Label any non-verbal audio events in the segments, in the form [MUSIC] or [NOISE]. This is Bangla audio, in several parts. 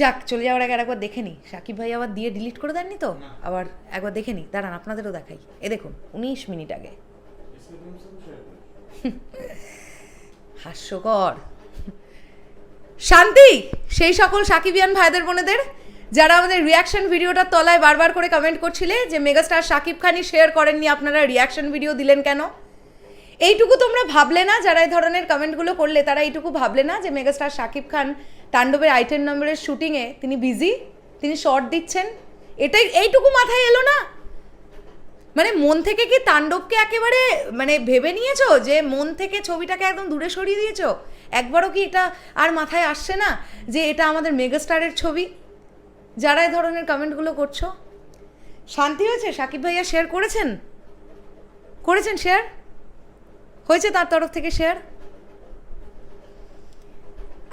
যাক চলে যাওয়ার আগে একবার দেখে নিই সাকিব ভাই আবার দিয়ে ডিলিট করে দেননি তো? আবার একবার দেখে নিই দাঁড়ান আপনাদেরও দেখাই। এ দেখুন উনিশ মিনিট আগে। হাস্যকর। শান্তি! সেই সকল সাকিবিয়ান ভাইদের বোনেদের যারা আমাদের রিয়াকশন ভিডিওটার তলায় বারবার করে কমেন্ট করছিলে যে মেগাস্টার সাকিব খানই শেয়ার করেননি আপনারা রিয়াকশন ভিডিও দিলেন কেন? এইটুকু তোমরা ভাবলে না, যারা এই ধরনের কমেন্টগুলো করলে, তারা এইটুকু ভাবলে না যে মেগাস্টার সাকিব খান তাণ্ডবের আইটেম নম্বরের শুটিংয়ে তিনি বিজি তিনি শর্ট দিচ্ছেন। এটাই, এইটুকু মাথায় এলো না? মানে মন থেকে কি তাণ্ডবকে একেবারে মানে ভেবে নিয়েছো যে মন থেকে ছবিটাকে একদম দূরে সরিয়ে দিয়েছ? একবারও কি এটা আর মাথায় আসছে না যে এটা আমাদের মেগাস্টারের ছবি? যারা এই ধরনের কমেন্টগুলো করছ? শান্তি হয়েছে? সাকিব ভাইয়া শেয়ার করেছেন? করেছেন শেয়ার হয়েছে তার তরফ থেকে শেয়ার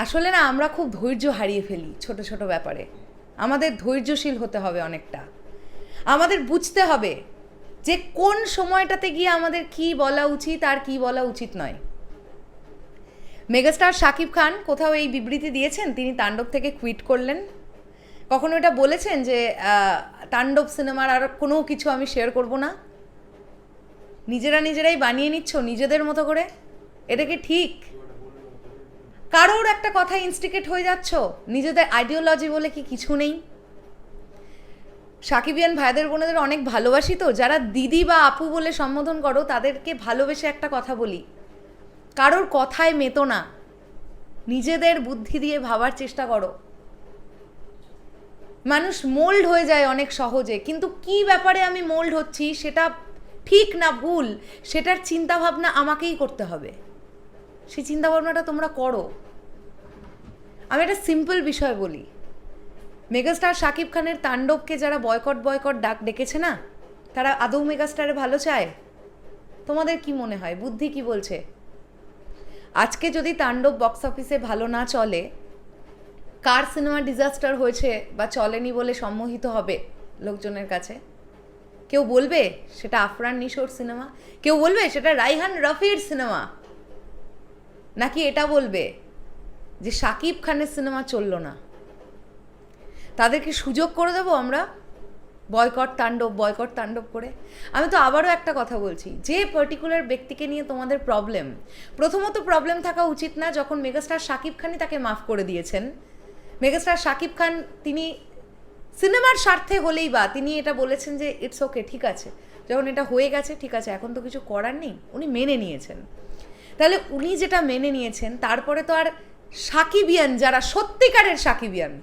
আসলে না, আমরা খুব ধৈর্য হারিয়ে ফেলি ছোট ছোট ব্যাপারে। আমাদের ধৈর্যশীল হতে হবে অনেকটা। আমাদের বুঝতে হবে যে কোন সময়টাতে গিয়ে আমাদের কি বলা উচিত আর কি বলা উচিত নয়। মেগাস্টার শাকিব খান কোথাও এই বিবৃতি দিয়েছেন? তিনি তাণ্ডব থেকে কুইট করলেন। কখনো এটা বলেছেন যে তাণ্ডব সিনেমার আর কোনো কিছু আমি শেয়ার করব না? নিজেরা নিজেরাই বানিয়ে নিচ্ছ নিজেদের মতো করে? এটা কি ঠিক? কারোর একটা কথা ইনস্টিকেট হয়ে যাচ্ছ? নিজেদের আইডিওলজি বলে কি কিছু নেই? সাকিবিয়ান ভাইদের বোনেদের অনেক ভালোবাসি তো, যারা দিদি বা আপু বলে সম্বোধন করো, তাদেরকে ভালোবেসে একটা কথা বলি। কারোর কথায় মেতো না। নিজেদের বুদ্ধি দিয়ে ভাবার চেষ্টা করো। মানুষ মোল্ড হয়ে যায় অনেক সহজে, কিন্তু কি ব্যাপারে আমি মোল্ড হচ্ছি সেটা ঠিক না ভুল, সেটার চিন্তা ভাবনা আমাকেই করতে হবে। সেই চিন্তা ভাবনাটা তোমরা করো। আমি একটা সিম্পল বিষয় বলি। মেগাস্টার শাকিব খানের তাণ্ডবকে যারা বয়কট বয়কট ডাক ডেকেছে না, তারা আদৌ মেগাস্টারে ভালো চায়? তোমাদের কি মনে হয়? বুদ্ধি কি বলছে? আজকে যদি তাণ্ডব বক্স অফিসে ভালো না চলে, কার সিনেমা ডিজাস্টার হয়েছে বা চলেনি বলে সম্মোহিত হবে লোকজনের কাছে? কেউ বলবে সেটা আফরান নিশোর সিনেমা? কেউ বলবে সেটা রাইহান রফির সিনেমা? নাকি এটা বলবে যে সাকিব খানের সিনেমা চলল না? তাদেরকে সুযোগ করে দেবো আমরা? বয়কট তাণ্ডব বয়কট তাণ্ডব করে? আমি তো আবারও একটা কথা বলছি, যে পার্টিকুলার ব্যক্তিকে নিয়ে তোমাদের প্রবলেম প্রথমত প্রবলেম থাকা উচিত না যখন মেগাস্টার শাকিব খানই তাকে মাফ করে দিয়েছেন। মেগাস্টার শাকিব খান, তিনি সিনেমার স্বার্থে হলেই বা, তিনি এটা বলেছেন যে ইটস ওকে ঠিক আছে। যখন এটা হয়ে গেছে, ঠিক আছে, এখন তো কিছু করার নেই, উনি মেনে নিয়েছেন। তাহলে উনি যেটা মেনে নিয়েছেন, তারপরে তো আর সাকিবিয়ান যারা সত্যিকারের সাকিবিয়ান,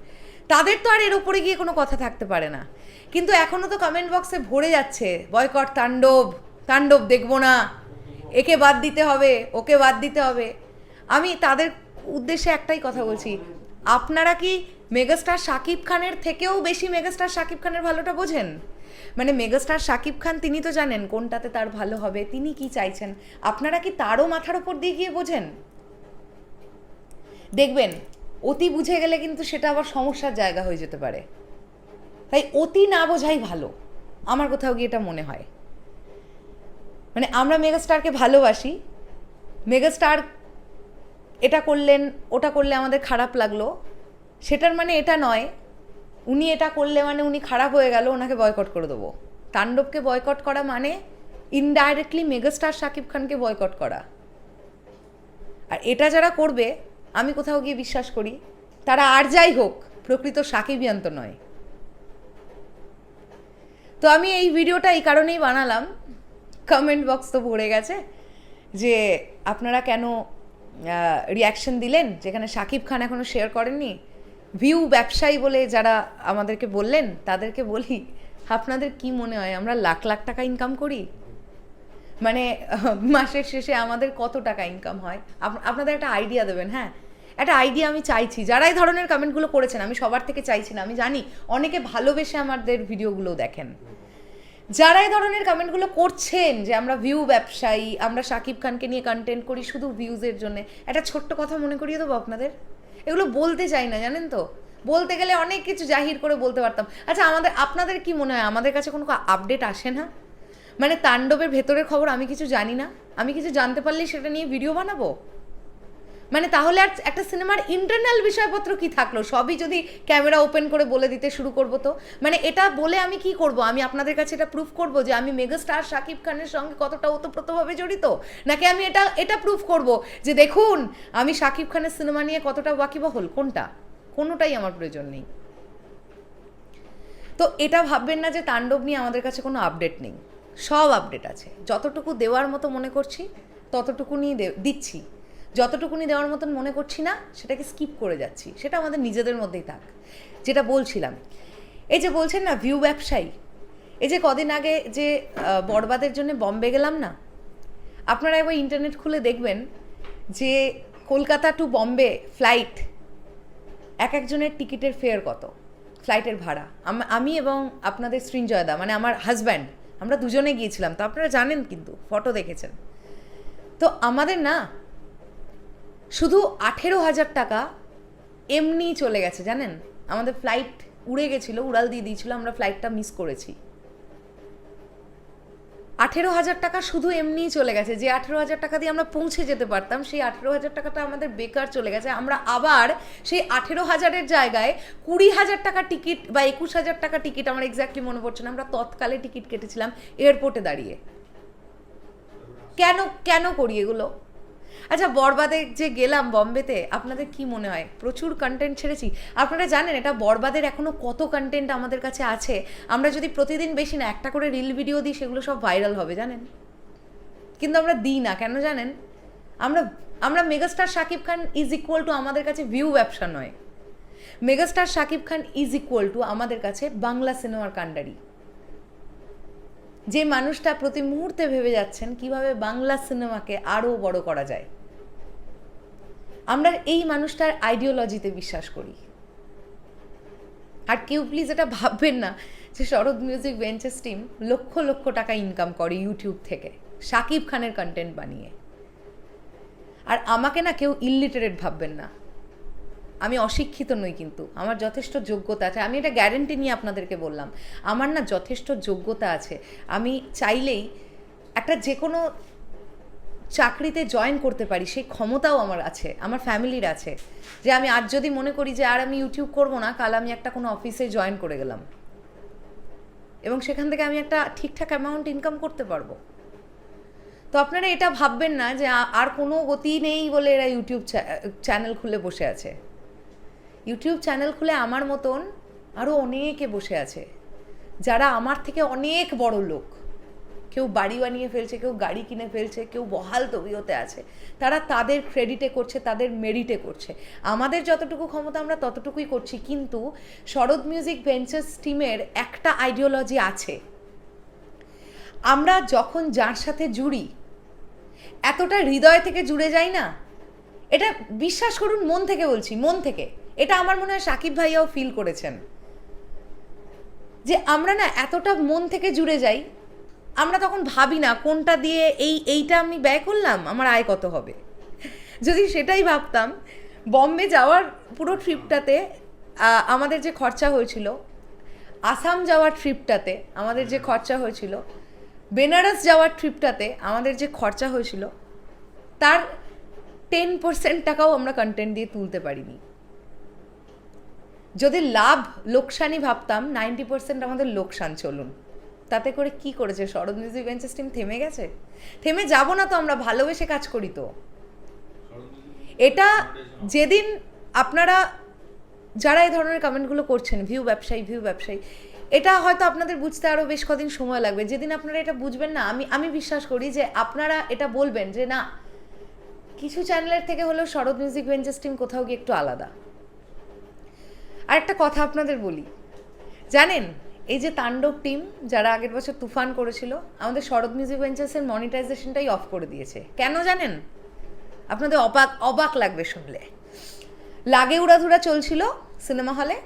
তাদের তো আর এর ওপরে গিয়ে কোনো কথা থাকতে পারে না। কিন্তু এখনও তো কমেন্ট বক্সে ভরে যাচ্ছে বয়কট তাণ্ডব তাণ্ডব দেখব না, একে বাদ দিতে হবে, ওকে বাদ দিতে হবে। আমি তাদের উদ্দেশ্যে একটাই কথা বলছি আপনারা কি মেগাস্টার শাকিব খানের থেকেও বেশি মেগাস্টার শাকিব খানের ভালোটা বোঝেন? মানে মেগাস্টার শাকিব খান তিনি তো জানেন কোনটাতে তার ভালো হবে, তিনি কি চাইছেন, আপনারা কি তারও মাথার উপর দিয়ে গিয়ে বোঝেন? দেখবেন, অতি বুঝে গেলে কিন্তু সেটা আবার সমস্যার জায়গা হয়ে যেতে পারে। তাই অতি না বোঝাই ভালো, আমার কোথাও গিয়ে এটা মনে হয়। মানে আমরা মেগাস্টারকে ভালোবাসি, মেগাস্টার এটা করলেন, ওটা করলে আমাদের খারাপ লাগল। সেটার মানে এটা নয়, উনি এটা করলে মানে উনি খারাপ হয়ে গেল, ওনাকে বয়কট করে দেবো। তাণ্ডবকে বয়কট করা মানে ইনডাইরেক্টলি মেগাস্টার শাকিব খানকে বয়কট করা। আর এটা যারা করবে, আমি কোথাও গিয়ে বিশ্বাস করি, তারা আর যাই হোক, প্রকৃত সাকিবিয়ান তো নয়। তো আমি এই ভিডিওটা এই কারণেই বানালাম। কমেন্ট বক্স তো ভরে গেছে যে আপনারা কেন রিয়াকশন দিলেন, যেখানে সাকিব খান এখনও শেয়ার করেননি ভিউ ব্যবসায়ী বলে যারা আমাদেরকে বললেন, তাদেরকে বলি, আপনাদের কি মনে হয়, আমরা লাখ লাখ টাকা ইনকাম করি? মানে [LAUGHS] মাসের শেষে আমাদের কত টাকা ইনকাম হয়? আপ- আপনাদের একটা আইডিয়া দেবেন হ্যাঁ? একটা আইডিয়া আমি চাইছি যারা এই ধরনের কমেন্টগুলো করেছেন, আমি সবার থেকে চাইছি না, আমি জানি অনেকে ভালোবেসে আমাদের ভিডিওগুলো দেখেন। যারা এই ধরনের কমেন্টগুলো করছেন যে আমরা ভিউ ব্যবসায়ী, আমরা শাকিব খানকে নিয়ে কন্টেন্ট করি শুধু ভিউজের জন্য, একটা ছোট্ট কথা মনে করিয়ে দেবো আপনাদের? এগুলো বলতে চাই না, জানেন তো? বলতে গেলে অনেক কিছু জাহির করে বলতে পারতাম। আচ্ছা আমাদের, আপনাদের কি মনে হয়, আমাদের কাছে কোনো আপডেট আসে না? মানে তাণ্ডবের ভেতরের খবর আমি কিছু জানি না। আমি কিছু জানতে পারলেই সেটা নিয়ে ভিডিও বানাবো? মানে তাহলে আর একটা সিনেমার ইন্টারনাল বিষয়পত্র কি থাকল? সবই যদি ক্যামেরা ওপেন করে বলে দিতে শুরু করব তো? মানে এটা বলে আমি কি করব? আমি আপনাদের কাছে এটা প্রুফ করব যে আমি মেগাস্টার শাকিব খানের সঙ্গে কতটা ওতপ্রোতভাবে জড়িত? নাকি আমি এটা এটা প্রুফ করব যে দেখুন, আমি শাকিব খানের সিনেমা নিয়ে কতটা ওয়াকিবহল? কোনটা? কোনোটাই আমার প্রয়োজন নেই। তো এটা ভাববেন না যে তাণ্ডব নিয়ে আমাদের কাছে কোনো আপডেট নেই। সব আপডেট আছে। যতটুকু দেওয়ার মতো মনে করছি, ততটুকুনি দে- দিচ্ছি। যতটুকুনি দেওয়ার মতন মনে করছি না, সেটাকে স্কিপ করে যাচ্ছি। সেটা আমাদের নিজেদের মধ্যেই থাক। যেটা বলছিলাম। এই যে বলছেন না ভিউ ব্যবসায়ী। এই যে কদিন আগে যে বরবাদের জন্য বম্বে গেলাম না? আপনারা একবার ইন্টারনেট খুলে দেখবেন যে, কলকাতা টু বম্বে ফ্লাইট এক একজনের টিকিটের ফেয়ার কত? ফ্লাইটের ভাড়া। আমি এবং আপনাদের সৃঞ্জয়দা মানে আমার হাজব্যান্ড আমরা দুজনে গিয়েছিলাম। তো আপনারা জানেন কিন্তু ফটো দেখেছেন। তো আমাদের না শুধু আঠেরো হাজার টাকা এমনিই চলে গেছে, জানেন? আমাদের ফ্লাইট উড়ে গেছিল, উড়াল দিয়ে দিয়েছিল, আমরা ফ্লাইটটা মিস করেছি। আঠেরো হাজার টাকা শুধু এমনিই চলে গেছে, যে আঠেরো হাজার টাকা দিয়ে আমরা পৌঁছে যেতে পারতাম, সেই আঠেরো হাজার টাকাটা আমাদের বেকার চলে গেছে। আমরা আবার সেই আঠেরো হাজারের জায়গায় কুড়ি হাজার টাকা টিকিট বা একুশ হাজার টাকা টিকিট আমার এক্স্যাক্টলি মনে পড়ছে না, আমরা তৎকালে টিকিট কেটেছিলাম এয়ারপোর্টে দাঁড়িয়ে। কেন কেন করি এগুলো? আচ্ছা বরবাদে যে গেলাম বম্বেতে, আপনাদের কি মনে হয়? প্রচুর কন্টেন্ট ছেড়েছি। আপনারা জানেন, এটা বরবাদের এখনও কত কন্টেন্ট আমাদের কাছে আছে। আমরা যদি প্রতিদিন বেশি না, একটা করে রিল ভিডিও দিই, সেগুলো সব ভাইরাল হবে, জানেন? কিন্তু আমরা দিই না, কেন জানেন? আমরা আমরা megastar Shakib Khan is equal to আমাদের কাছে ভিউ ব্যবসা নয়। Megastar Shakib Khan is equal to আমাদের কাছে বাংলা সিনেমার কাণ্ডারি। যে মানুষটা প্রতি মুহূর্তে ভেবে যাচ্ছেন কীভাবে বাংলা সিনেমাকে আরও বড় করা যায়। আমরা এই মানুষটার আইডিওলজিতে বিশ্বাস করি। আর কেউ প্লিজ এটা ভাববেন না যে শরৎ music ventures team lakh lakh টাকা ইনকাম করে ইউটিউব থেকে শাকিব খানের কন্টেন্ট বানিয়ে। আর আমাকে না কেউ ইললিটারেট ভাববেন না। আমি অশিক্ষিত নই কিন্তু, আমার যথেষ্ট যোগ্যতা আছে। আমি এটা গ্যারেন্টি নিয়ে আপনাদেরকে বললাম, আমার না যথেষ্ট যোগ্যতা আছে। আমি চাইলেই একটা যে কোনো চাকরিতে জয়েন করতে পারি, সেই ক্ষমতাও আমার আছে, আমার ফ্যামিলির আছে। যে আমি আজ যদি মনে করি যে আর আমি ইউটিউব করব না, কাল আমি একটা কোনো অফিসে জয়েন করে গেলাম। এবং সেখান থেকে আমি একটা ঠিকঠাক অ্যামাউন্ট ইনকাম করতে পারব। তো আপনারা এটা ভাববেন না যে আর কোনো গতি নেই বলে এরা ইউটিউব চ্যানেল খুলে বসে আছে। ইউটিউব চ্যানেল খুলে আমার মতন আরও অনেকে বসে আছে, যারা আমার থেকে অনেক বড় লোক। কেউ বাড়ি বানিয়ে ফেলছে, কেউ গাড়ি কিনে ফেলছে, কেউ বহাল তবিয়তে আছে। তারা তাদের ক্রেডিটে করছে, তাদের মেরিটে করছে। আমাদের যতটুকু ক্ষমতা আমরা ততটুকুই করছি, কিন্তু শরৎ মিউজিক ভেঞ্চার্স টিমের একটা আইডিওলজি আছে। আমরা যখন যার সাথে জুড়ি, এতটা হৃদয় থেকে জুড়ে যাই না? এটা বিশ্বাস করুন, মন থেকে বলছি, মন থেকে। এটা আমার মনে হয় সাকিব ভাইয়াও ফিল করেছেন। যে আমরা না এতটা মন থেকে জুড়ে যাই আমরা তখন ভাবি না, কোনটা দিয়ে এই, এইটা আমি ব্যয় করলাম, আমার আয় কত হবে? যদি সেটাই ভাবতাম, বম্বে যাওয়ার পুরো ট্রিপটাতে আমাদের যে খরচা হয়েছিল, আসাম যাওয়ার ট্রিপটাতে আমাদের যে খরচা হয়েছিল, বেনারস যাওয়ার ট্রিপটাতে আমাদের যে খরচা হয়েছিল, তার টেন পার্সেন্ট টাকাও আমরা কন্টেন্ট দিয়ে তুলতে পারিনি। যদি লাভ, লোকসানই ভাবতাম নাইনটি পার্সেন্ট আমাদের লোকসান চলুন। তাতে করে কি করেছে? শরৎ মিউজিক ভেঞ্চার্স টিম থেমে গেছে? থেমে যাব না তো, আমরা ভালোবেসে কাজ করি তো। এটা যেদিন আপনারা যারা এই ধরনের কমেন্টগুলো করছেন ভিউ ব্যবসায়ী ভিউ ব্যবসায়ী, এটা হয়তো আপনাদের বুঝতে আরও বেশ কদিন সময় লাগবে। যেদিন আপনারা এটা বুঝবেন না, আমি আমি বিশ্বাস করি যে আপনারা এটা বলবেন যে না, কিছু চ্যানেলের থেকে হলেও শরৎ মিউজিক ভেঞ্চার্স টিম কোথাও গিয়ে একটু আলাদা। আর একটা কথা আপনাদের বলি। জানেন এই যে তাণ্ডব টিম যারা আগের বছর তুফান করেছিল, আমাদের শরৎ মিউজিক ভেঞ্চার্সের মনিটাইজেশনটাই অফ করে দিয়েছে। কেন জানেন? আপনাদের অবাক অবাক লাগবে শুনলে। লাগে উড়াধুরা চলছিল সিনেমা হলে,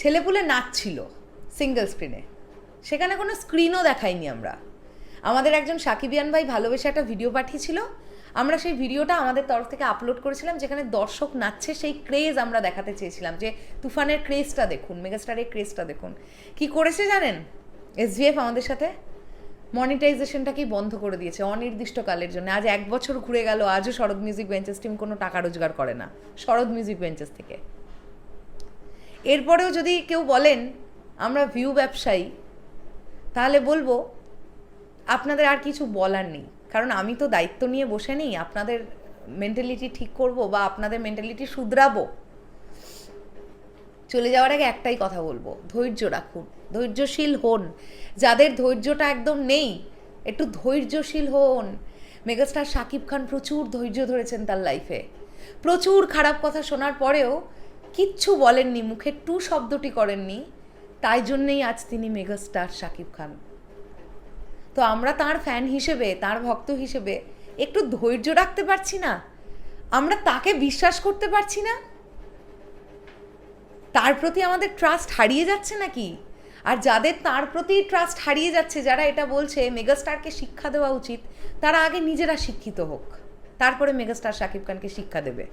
ছেলেপুলে নাচছিল সিঙ্গেল স্ক্রিনে। সেখানে কোনো স্ক্রিনও দেখাইনি আমরা। আমাদের একজন সাকিবিয়ান ভাই ভালোবেসে একটা ভিডিও পাঠিয়েছিল আমরা সেই ভিডিওটা আমাদের তরফ থেকে আপলোড করেছিলাম, যেখানে দর্শক নাচছে সেই ক্রেজ আমরা দেখাতে চেয়েছিলাম, যে তুফানের ক্রেজটা দেখুন মেগাস্টারের ক্রেজটা দেখুন। কি করেছে জানেন? এসভিএফ আমাদের সাথে? মনিটাইজেশনটাকেই বন্ধ করে দিয়েছে, অনির্দিষ্টকালের জন্য। আজ এক বছর ঘুরে গেল, আজও শরৎ মিউজিক বেঞ্চেস টিম কোনো টাকা রোজগার করে না, শরৎ মিউজিক বেঞ্চেস থেকে। এরপরেও যদি কেউ বলেন, আমরা ভিউ ব্যবসায়ী, তাহলে বলব, আপনাদের আর কিছু বলার নেই। কারণ আমি তো দায়িত্ব নিয়ে বসে নেই, আপনাদের মেন্টালিটি ঠিক করব বা আপনাদের মেন্টালিটি শুধরাবো। চলে যাওয়ার আগে একটাই কথা বলব, ধৈর্য রাখুন, ধৈর্যশীল হন। যাদের ধৈর্যটা একদম নেই, একটু ধৈর্যশীল হন। মেগাস্টার শাকিব খান প্রচুর ধৈর্য ধরেছেন তার লাইফে প্রচুর খারাপ কথা শোনার পরেও কিচ্ছু বলেননি, মুখে টু শব্দটি করেননি। তাই জন্যেই আজ তিনি মেগাস্টার শাকিব খান। তো আমরা তার ফ্যান হিসেবে, তার ভক্ত হিসেবে একটু ধৈর্য রাখতে পারছি না। আমরা তাকে বিশ্বাস করতে পারছি না। তার প্রতি আমাদের ট্রাস্ট হারিয়ে যাচ্ছে নাকি? আর যাদের তার প্রতি ট্রাস্ট হারিয়ে যাচ্ছে, যারা এটা বলছে মেগাস্টারকে শিক্ষা দেওয়া উচিত, তারা আগে নিজেরা শিক্ষিত হোক। তারপরে মেগাস্টার শাকিব খানকে শিক্ষা দেবে।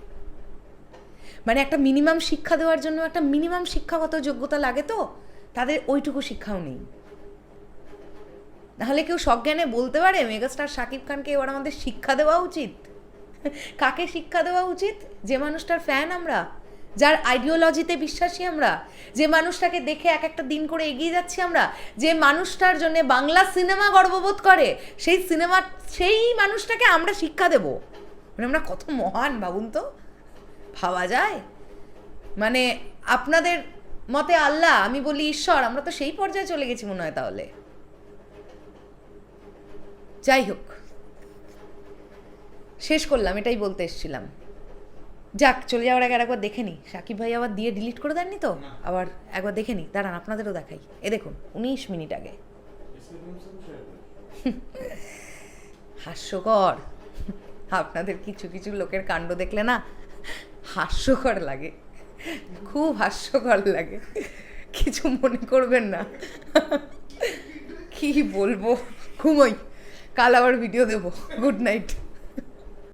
মানে একটা মিনিমাম শিক্ষা দেওয়ার জন্য একটা মিনিমাম শিক্ষাগত যোগ্যতা লাগে তো? তাদের ওইটুকু শিক্ষাও নেই। নাহলে কেউ সজ্ঞানে বলতে পারে, মেগাস্টার শাকিব খানকে এবার আমাদের শিক্ষা দেওয়া উচিত? কাকে শিক্ষা দেওয়া উচিত? যে মানুষটার ফ্যান আমরা, যার আইডিওলজিতে বিশ্বাসী আমরা, যে মানুষটাকে দেখে এক একটা দিন করে এগিয়ে যাচ্ছি আমরা, যে মানুষটার জন্য বাংলা সিনেমা গর্ববোধ করে, সেই সিনেমা, সেই মানুষটাকে আমরা শিক্ষা দেব। মানে আমরা কত মহান ভাবুন তো? ভাবা যায়? মানে আপনাদের মতে আল্লাহ, আমি বলি ঈশ্বর, আমরা তো সেই পর্যায়ে চলে গেছি মনে হয় তাহলে। যাই হোক শেষ করলাম এটাই বলতে এসেছিলাম। যাক চলে যাওয়ার আগে একবার দেখে নিই সাকিব ভাই আবার দিয়ে ডিলিট করে দেননি তো? আবার একবার দেখে নিই দাঁড়ান আপনাদেরও দেখাই। এ দেখুন উনিশ মিনিট আগে। হাস্যকর। আপনাদের কিছু কিছু লোকের কাণ্ড দেখলে না হাস্যকর লাগে। খুব হাস্যকর লাগে। কিছু মনে করবেন না। কি বলব? ঘুমোই। কাল আবার ভিডিও দেবো। Good night